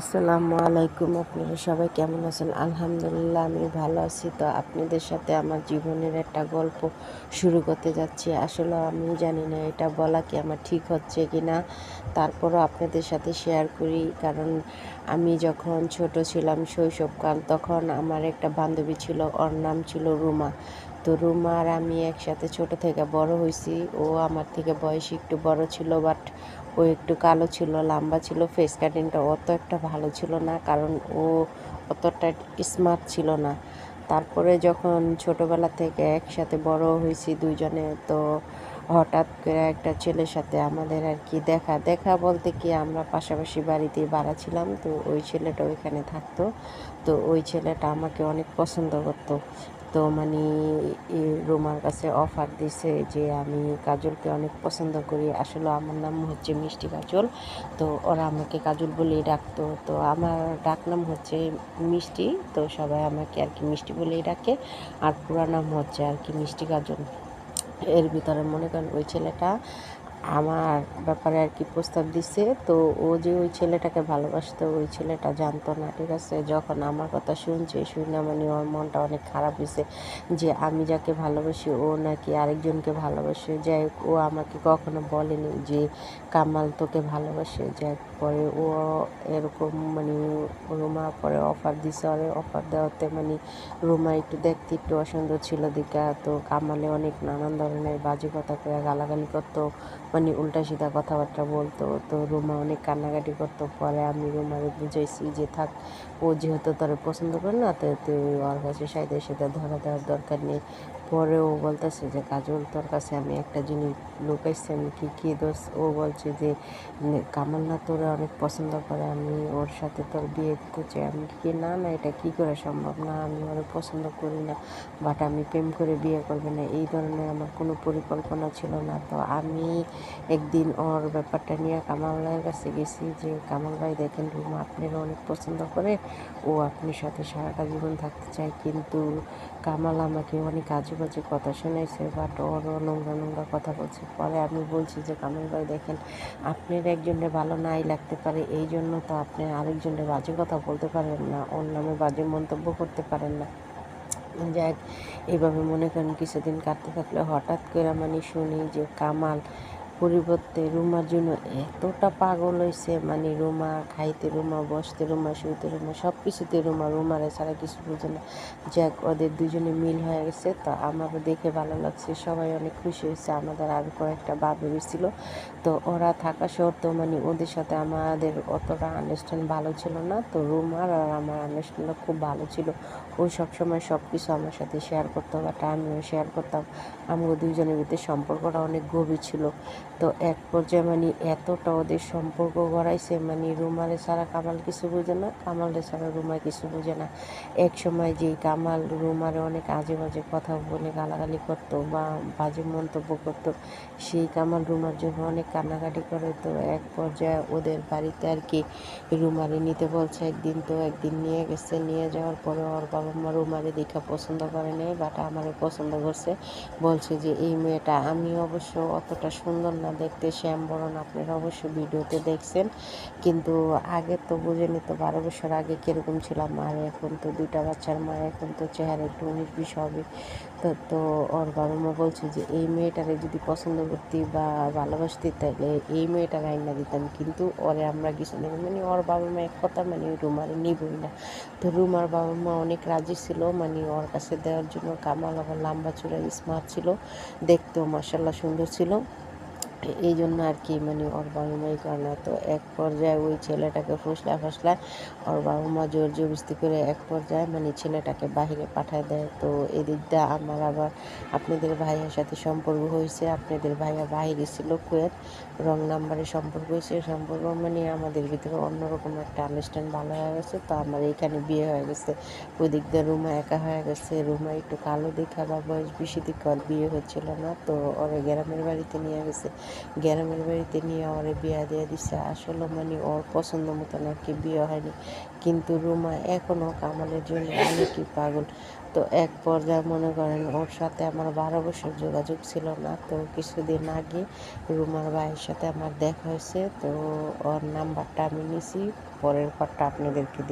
আসসালামু আলাইকুম আপনারা সবাই কেমন আছেন? আলহামদুলিল্লাহ, আমি ভালো আছি। তো আপনাদের সাথে আমার জীবনের একটা গল্প শুরু করতে যাচ্ছি। আসলে আমি জানি না এটা বলা কি আমার ঠিক হচ্ছে কি না তারপরও আপনাদের সাথে শেয়ার করি, কারণ আমি যখন ছোট ছিলাম শৈশবকাল, তখন আমার একটা বান্ধবী ছিল, ওর নাম ছিল রুমা। তো রুমা আর আমি একসাথে ছোট থেকে বড় হয়েছি। ও আমার থেকে বয়স একটু বড় ছিল বাট ও একটু কালো ছিল, লম্বা ছিল। ফেস কাটিংটা অত একটা ভালো ছিল না, কারণ ও অতটা স্মার্ট ছিল না। তারপরে যখন ছোটোবেলা থেকে একসাথে বড় হয়েছি দুজনে তো হঠাৎ করে একটা ছেলের সাথে আমাদের আর কি দেখা। দেখা বলতে কি, আমরা পাশাপাশি বাড়িতে ভাড়া ছিলাম, তো ওই ছেলেটা ওইখানে থাকতো। তো ওই ছেলেটা আমাকে অনেক পছন্দ করতো। তো মানে রোমার কাছে অফার দিছে যে আমি কাজলকে অনেক পছন্দ করি। আসলে আমার নাম হচ্ছে মিষ্টি কাজল। তো ওরা আমাকে কাজল বলেই ডাকতো। তো আমার ডাক নাম হচ্ছে মিষ্টি। তো সবাই আমাকে আর কি মিষ্টি বলেই ডাকে। আর পুরা নাম হচ্ছে আর কি মিষ্টি কাজল। এর ভিতরে মনে করেন ওই ছেলেটা আমার ব্যাপারে আর কি প্রস্তাব দিছে। তো ও যে ওই ছেলেটাকে ভালোবাসতো, ওই ছেলেটা জানতো না, ঠিক আছে? যখন আমার কথা শুনছে, শুনে মানে ওর মনটা অনেক খারাপ হয়েছে যে আমি যাকে ভালোবাসি, ও নাকি আরেকজনকে ভালোবাসে। যাই ও আমাকে কখনো বলেনি যে কামাল তোকে ভালোবাসে। যাই পরে ও এরকম মানে রোমা পরে অফার দিছে। আর অফার দেওয়াতে মানে রোমা একটু দেখতে একটু অসুন্দর ছিল দিকা। তো কামালে অনেক নানান ধরনের বাজে কথা করে গালাগালি করতো। মানে উল্টা সিধা কথাবার্তা বলতো, তো রুমা অনেক কান্নাকাটি করতো। পরে আমি রুমারে বুঝাইছি যে থাক, ও যেহেতু তোর পছন্দ করে না, তো তুই ওর কাছে সাইডে সাথে ধরা দেওয়ার দরকার নেই। পরেও বলতেছে যে, কাজল, তোর কাছে আমি একটা জিনিস লুকাইছি আমি কী কী দোষ? ও বলছে যে কামাল না তোরা অনেক পছন্দ করে, আমি ওর সাথে তোর বিয়ে চাই আমি কি, না না, এটা কি করে সম্ভব? না, আমি ওর পছন্দ করি না বাট আমি প্রেম করে বিয়ে করবে না। এই ধরনের আমার কোনো পরিকল্পনা ছিল না। তো আমি একদিন ওর ব্যাপারটা নিয়ে কামাল কাছে গেছি যে, কামাল ভাই, দেখেন রুমা, আপনারও অনেক পছন্দ করে। ও আপনার সাথে সারাটা জীবন থাকতে চায়, কিন্তু কামাল আমাকে অনেক আজে বাজে কথা শোনাইছে বাট ওরও নোংরা নোংরা কথা বলছে। পরে আমি বলছি যে কামাল ভাই, দেখেন, আপনার একজনের ভালো নাই লাগতে পারে, এই জন্য তো আপনি আরেকজনের বাজে কথা বলতে পারেন না, ওর নামে বাজে মন্তব্য করতে পারেন না। যাক এইভাবে মনে করেন কিছুদিন কাটতে থাকলে হঠাৎ করে মানে শুনি যে, কামাল পরিবর্তে রুমার জন্য এতটা পাগল হয়েছে মানে রুমা খাইতে, রুমা বসতে, রুমা শুইতে, রুমা সব কিছুতে রুমা, রুমার ছাড়া কিছু বুঝে না। যাক, ওদের দুজনে মিল হয়ে গেছে, তো আমারও দেখে ভালো লাগছে, সবাই অনেক খুশি হয়েছে, আমাদের আর কয়েকটা বান্ধবী ছিল। তো ওরা থাকা সত্ত্বেও মানে ওদের সাথে আমাদের অতটা আন্ডারস্ট্যান্ড ভালো ছিল না, তো রুমার আর আমার আন্ডারস্ট্যান্ডটা খুব ভালো ছিল। ও সবসময় সব কিছু আমার সাথে শেয়ার করতো, বা আমিও শেয়ার করতাম। আমাকে দুইজনের ভিতরে সম্পর্কটা অনেক গভীর ছিল। তো এক পর্যায়ে মানে এতটা ওদের সম্পর্ক গড়াইছে মানে রুমালে ছাড়া কামাল কিছু বোঝে না কামালে ছাড়া রুমা কিছু বোঝে না। এক সময় যেই কামাল রুমারে অনেক আজে বাজে কথা বলে, গালাগালি করতো বা বাজে মন্তব্য করতো, সেই কামাল রুমার জন্য অনেক কান্নাকাটি করে। তো এক পর্যায়ে ওদের বাড়িতে আর কি রুমারে নিতে বলছে, একদিন তো একদিন নিয়ে গেছে, নিয়ে যাওয়ার পরে ওর বাবা মা রুমারে দেখা পছন্দ করে নেই, বাট আমারে পছন্দ করছে। বলছে যে, এই মেয়েটা, আমি অবশ্য অতটা সুন্দর না দেখতে। শ্যাম বরণ আপনারা অবশ্যই ভিডিওতে দেখছেন। কিন্তু আগে তো বুঝে নিত, বারো বছর আগে কীরকম ছিলাম আর এখন তো দুইটা বাচ্চার মা এখন তো চেহারা একটু উনিশ বিশ হবে। তো তো ওর বাবা মা বলছে যে, এই মেয়েটারে যদি পছন্দ করতি বা ভালোবাসতি তাহলে এই মেয়েটার আইনা দিতাম। কিন্তু ওরে আমরা কিছু নেই মানে ওর বাবা মা এক কথা মানে রুমারে নিবই না। তো রুমার বাবা মা অনেক রাজি ছিল মানে ওর কাছে দেওয়ার জন্য কামাল আবার লম্বা চূড়া স্মার্ট ছিল, দেখতেও মার্শাল্লাহ সুন্দর ছিল। এই জন্য আর কি মানে ওর বাবা মাই করে না। তো এক পর্যায়ে ওই ছেলেটাকে ফুসলা ফাসলা ওর বাবা মা জোর জবস্তি করে এক পর্যায়ে মানে ছেলেটাকে বাহিরে পাঠায় দেয়। তো এদিক দিয়ে আমার আবার আপনাদের ভাইয়ের সাথে সম্পর্ক হয়েছে। আপনাদের ভাইয়া বাহিরে ছিল কুয়েত, রং নাম্বারে সম্পর্ক হয়েছে। সম্পর্ক মানে আমাদের ভিতরে অন্যরকম একটা আন্ডারস্ট্যান্ড ভালো হয়ে গেছে। তো আমার এইখানে বিয়ে হয়ে গেছে। ওই দিয়ে রুমা একা হয়ে গেছে। রুমা একটু কালো দেখা বা বয়স বেশি দিকে বিয়ে হচ্ছিল না। তো ওরা গ্রামের বাড়িতে নিয়ে গেছে। গ্রামের বাড়িতে নিয়ে ওরে বিয়া দিয়ে দিছে। আসলে মানে ওর পছন্দ মতন আর কি বিয়ে হয়নি। কিন্তু রুমা এখনও কামালের জন্য অনেকই পাগল। তো এক পর্যায়ে মনে করেন ওর সাথে আমার বারো বছর যোগাযোগ ছিল না। তো কিছুদিন আগে রুমার ভাইয়ের সাথে আমার দেখা হয়েছে। তো ওর নাম্বারটা আমি নিছি, পরের পার্টটা আপনাদেরকে